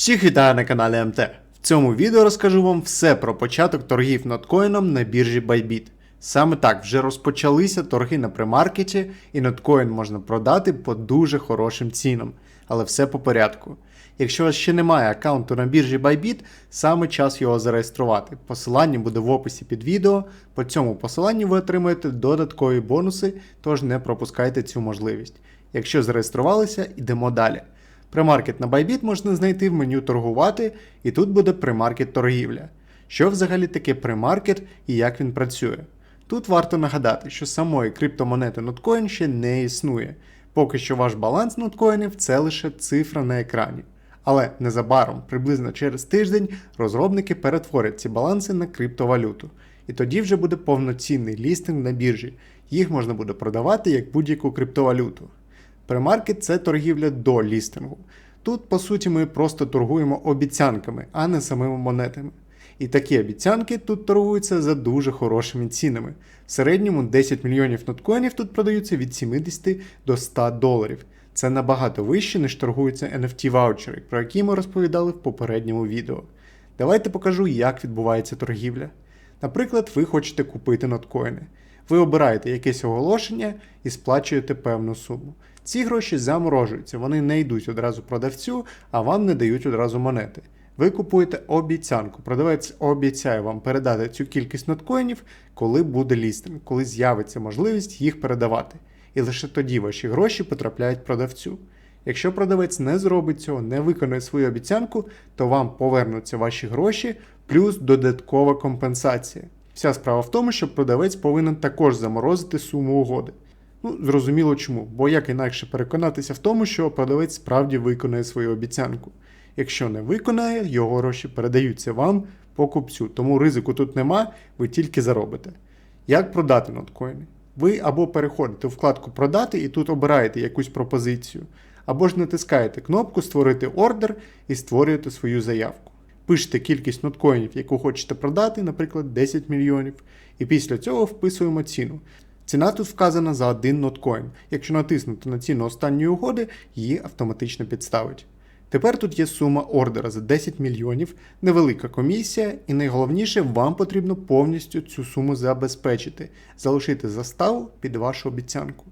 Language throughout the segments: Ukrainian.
Всіх вітаю на каналі МТ. В цьому відео розкажу вам все про початок торгів ноткоїном на біржі Bybit. Саме так вже розпочалися торги на премаркеті, і ноткоін можна продати по дуже хорошим цінам. Але все по порядку. Якщо у вас ще немає аккаунту на біржі Bybit, саме час його зареєструвати. Посилання буде в описі під відео. По цьому посиланню ви отримаєте додаткові бонуси, тож не пропускайте цю можливість. Якщо зареєструвалися, йдемо далі. Премаркет на Bybit можна знайти в меню торгувати, і тут буде премаркет торгівля. Що взагалі таке премаркет і як він працює? Тут варто нагадати, що самої криптомонети Notcoin ще не існує. Поки що ваш баланс ноткоїнів це лише цифра на екрані. Але незабаром, приблизно через тиждень, розробники перетворять ці баланси на криптовалюту. І тоді вже буде повноцінний лістинг на біржі. Їх можна буде продавати як будь-яку криптовалюту. Премаркет це торгівля до лістингу. Тут, по суті, ми просто торгуємо обіцянками, а не самими монетами. І такі обіцянки тут торгуються за дуже хорошими цінами. В середньому 10 мільйонів ноткоїнів тут продаються від 70 до 100 доларів. Це набагато вище, ніж торгуються NFT ваучери, про які ми розповідали в попередньому відео. Давайте покажу, як відбувається торгівля. Наприклад, ви хочете купити ноткоїни. Ви обираєте якесь оголошення і сплачуєте певну суму. Ці гроші заморожуються, вони не йдуть одразу продавцю, а вам не дають одразу монети. Ви купуєте обіцянку. Продавець обіцяє вам передати цю кількість ноткоїнів, коли буде лістинг, коли з'явиться можливість їх передавати. І лише тоді ваші гроші потрапляють продавцю. Якщо продавець не зробить цього, не виконує свою обіцянку, то вам повернуться ваші гроші плюс додаткова компенсація. Вся справа в тому, що продавець повинен також заморозити суму угоди. Ну, зрозуміло чому, бо як інакше переконатися в тому, що продавець справді виконує свою обіцянку. Якщо не виконає, його гроші передаються вам покупцю, тому ризику тут нема, ви тільки заробите. Як продати ноткоїни? Ви або переходите в вкладку Продати і тут обираєте якусь пропозицію, або ж натискаєте кнопку Створити ордер і створюєте свою заявку. Пишете кількість ноткоїнів, яку хочете продати, наприклад, 10 мільйонів, і після цього вписуємо ціну. Ціна тут вказана за один ноткоін. Якщо натиснути на ціну останньої угоди, її автоматично підставить. Тепер тут є сума ордера за 10 мільйонів, невелика комісія, і найголовніше, вам потрібно повністю цю суму забезпечити, залишити заставу під вашу обіцянку.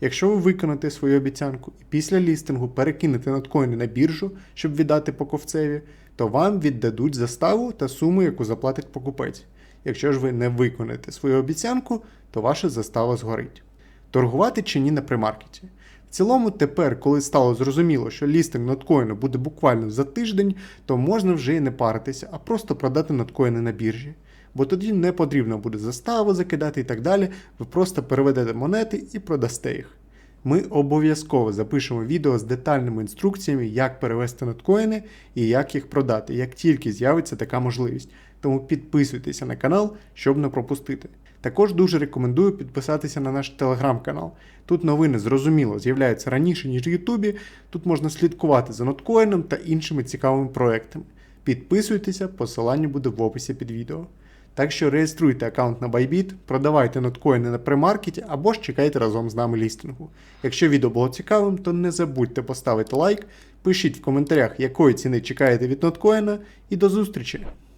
Якщо ви виконаєте свою обіцянку і після лістингу перекинете ноткоїни на біржу, щоб віддати покупцеві, то вам віддадуть заставу та суму, яку заплатить покупець. Якщо ж ви не виконаєте свою обіцянку, то ваша застава згорить. Торгувати чи ні на примаркеті? В цілому, тепер, коли стало зрозуміло, що лістинг ноткоїну буде буквально за тиждень, то можна вже і не паритися, а просто продати ноткоїни на біржі. Бо тоді не потрібно буде заставу закидати і так далі, ви просто переведете монети і продасте їх. Ми обов'язково запишемо відео з детальними інструкціями, як перевести ноткоїни і як їх продати, як тільки з'явиться така можливість. Тому підписуйтеся на канал, щоб не пропустити. Також дуже рекомендую підписатися на наш телеграм-канал. Тут новини зрозуміло з'являються раніше, ніж в Ютубі. Тут можна слідкувати за ноткоїном та іншими цікавими проектами. Підписуйтеся, посилання буде в описі під відео. Так що реєструйте аккаунт на Bybit, продавайте ноткоїни на премаркеті або ж чекайте разом з нами лістингу. Якщо відео було цікавим, то не забудьте поставити лайк, пишіть в коментарях, якої ціни чекаєте від ноткоїна, і до зустрічі!